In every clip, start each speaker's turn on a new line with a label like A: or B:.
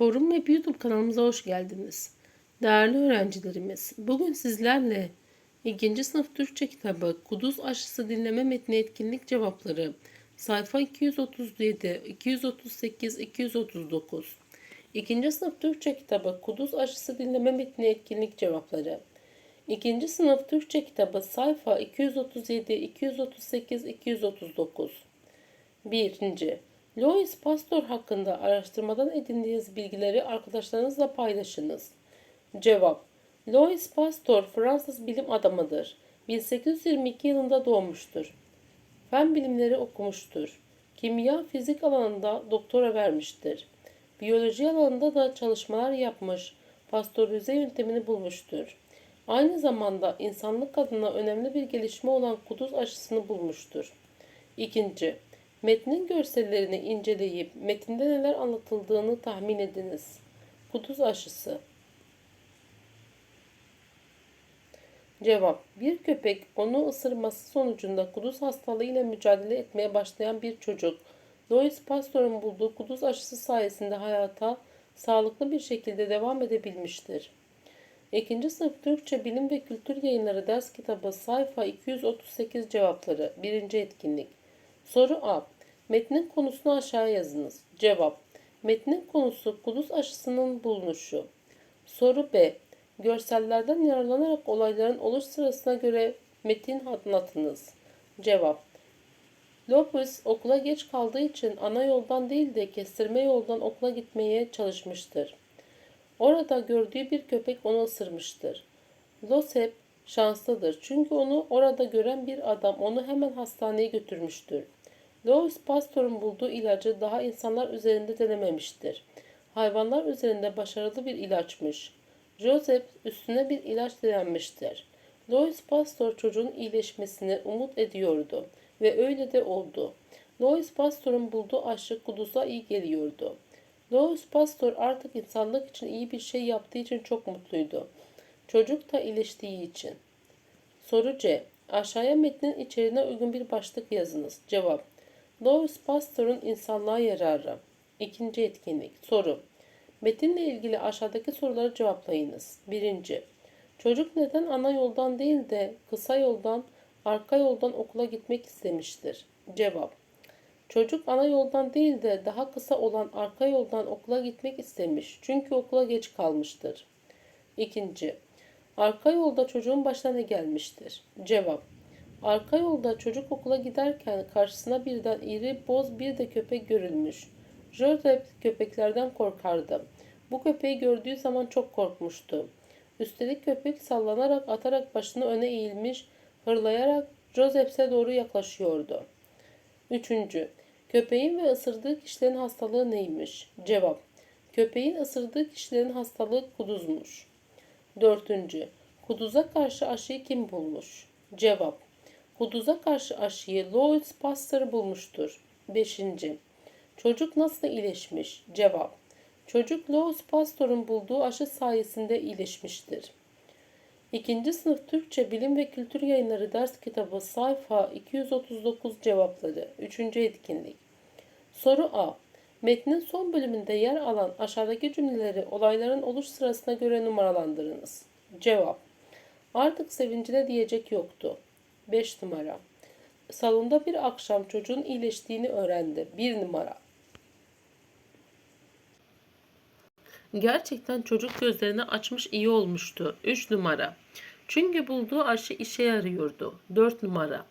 A: Forum ve YouTube kanalımıza hoş geldiniz. Değerli öğrencilerimiz, bugün sizlerle 2. sınıf Türkçe kitabı Kuduz Aşısı Dinleme Metni Etkinlik Cevapları sayfa 237, 238, 239 2. sınıf Türkçe kitabı Kuduz Aşısı Dinleme Metni Etkinlik Cevapları 2. sınıf Türkçe kitabı sayfa 237, 238, 239 1. Louis Pasteur hakkında araştırmadan edindiğiniz bilgileri arkadaşlarınızla paylaşınız. Cevap Louis Pasteur Fransız bilim adamıdır. 1822 yılında doğmuştur. Fen bilimleri okumuştur. Kimya, fizik alanında doktora vermiştir. Biyoloji alanında da çalışmalar yapmış, pastörize yöntemini bulmuştur. Aynı zamanda insanlık adına önemli bir gelişme olan kuduz aşısını bulmuştur. İkinci, metnin görsellerini inceleyip metinde neler anlatıldığını tahmin ediniz. Kuduz aşısı. Cevap. Bir köpek onu ısırması sonucunda kuduz hastalığıyla mücadele etmeye başlayan bir çocuk. Louis Pasteur'un bulduğu kuduz aşısı sayesinde hayata sağlıklı bir şekilde devam edebilmiştir. 2. sınıf Türkçe Bilim ve Kültür Yayınları ders kitabı sayfa 238 cevapları 1. etkinlik. Soru A. Metnin konusunu aşağıya yazınız. Cevap. Metnin konusu kuduz aşısının bulunuşu. Soru B. Görsellerden yararlanarak olayların oluş sırasına göre metin anlatınız. Cevap. Lopez okula geç kaldığı için ana yoldan değil de kestirme yoldan okula gitmeye çalışmıştır. Orada gördüğü bir köpek onu ısırmıştır. Losep şanslıdır çünkü onu orada gören bir adam onu hemen hastaneye götürmüştür. Louis Pasteur'un bulduğu ilacı daha insanlar üzerinde denememiştir. Hayvanlar üzerinde başarılı bir ilaçmış. Joseph üstüne bir ilaç denenmiştir. Louis Pasteur çocuğun iyileşmesini umut ediyordu ve öyle de oldu. Louis Pasteur'un bulduğu aşı Kudüs'e iyi geliyordu. Louis Pasteur artık insanlık için iyi bir şey yaptığı için çok mutluydu. Çocuk da iyileştiği için. Soru C. Aşağıya metnin içeriğine uygun bir başlık yazınız. Cevap. Louis Pasteur'un insanlığa yararı. İkinci etkinlik. Soru. Metinle ilgili aşağıdaki soruları cevaplayınız. Birinci. Çocuk neden ana yoldan değil de kısa yoldan, arka yoldan okula gitmek istemiştir? Cevap. Çocuk ana yoldan değil de daha kısa olan arka yoldan okula gitmek istemiş. Çünkü okula geç kalmıştır. İkinci. Arka yolda çocuğun başına ne gelmiştir? Cevap. Arka yolda çocuk okula giderken karşısına birden iri, boz bir de köpek görülmüş. Joseph köpeklerden korkardı. Bu köpeği gördüğü zaman çok korkmuştu. Üstelik köpek sallanarak atarak başını öne eğilmiş, hırlayarak Joseph'e doğru yaklaşıyordu. Üçüncü, köpeğin ve ısırdığı kişilerin hastalığı neymiş? Cevap, köpeğin ısırdığı kişilerin hastalığı kuduzmuş. Dördüncü, kuduza karşı aşıyı kim bulmuş? Cevap, kuduza karşı aşıyı Louis Pasteur bulmuştur. Beşinci, çocuk nasıl iyileşmiş? Cevap, çocuk Louis Pasteur'un bulduğu aşı sayesinde iyileşmiştir. İkinci sınıf Türkçe Bilim ve Kültür Yayınları ders kitabı sayfa 239 cevapları 3. etkinlik. Soru A. Metnin son bölümünde yer alan aşağıdaki cümleleri olayların oluş sırasına göre numaralandırınız. Cevap. Artık sevincine diyecek yoktu. 5 numara. Salonda bir akşam çocuğun iyileştiğini öğrendi. 1 numara. Gerçekten çocuk gözlerini açmış iyi olmuştu. 3 numara. Çünkü bulduğu aşı işe yarıyordu. 4 numara.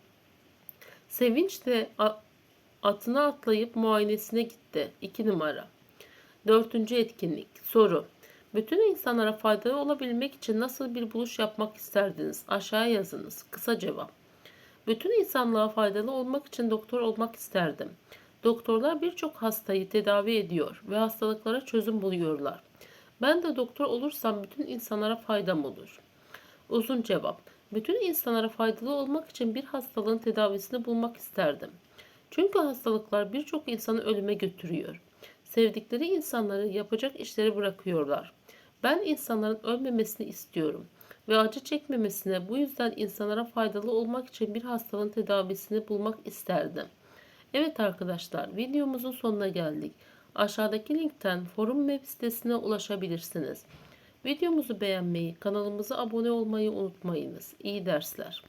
A: Sevinç de atına atlayıp muayenesine gitti. 2 numara. Dördüncü etkinlik. Soru. Bütün insanlara faydalı olabilmek için nasıl bir buluş yapmak isterdiniz? Aşağıya yazınız. Kısa cevap. Bütün insanlığa faydalı olmak için doktor olmak isterdim. Doktorlar birçok hastayı tedavi ediyor ve hastalıklara çözüm buluyorlar. Ben de doktor olursam bütün insanlara faydam olur. Uzun cevap. Bütün insanlara faydalı olmak için bir hastalığın tedavisini bulmak isterdim. Çünkü hastalıklar birçok insanı ölüme götürüyor. Sevdikleri insanları yapacak işleri bırakıyorlar. Ben insanların ölmemesini istiyorum ve acı çekmemesine bu yüzden insanlara faydalı olmak için bir hastalığın tedavisini bulmak isterdim. Evet arkadaşlar videomuzun sonuna geldik. Aşağıdaki linkten forum web sitesine ulaşabilirsiniz. Videomuzu beğenmeyi, kanalımıza abone olmayı unutmayınız. İyi dersler.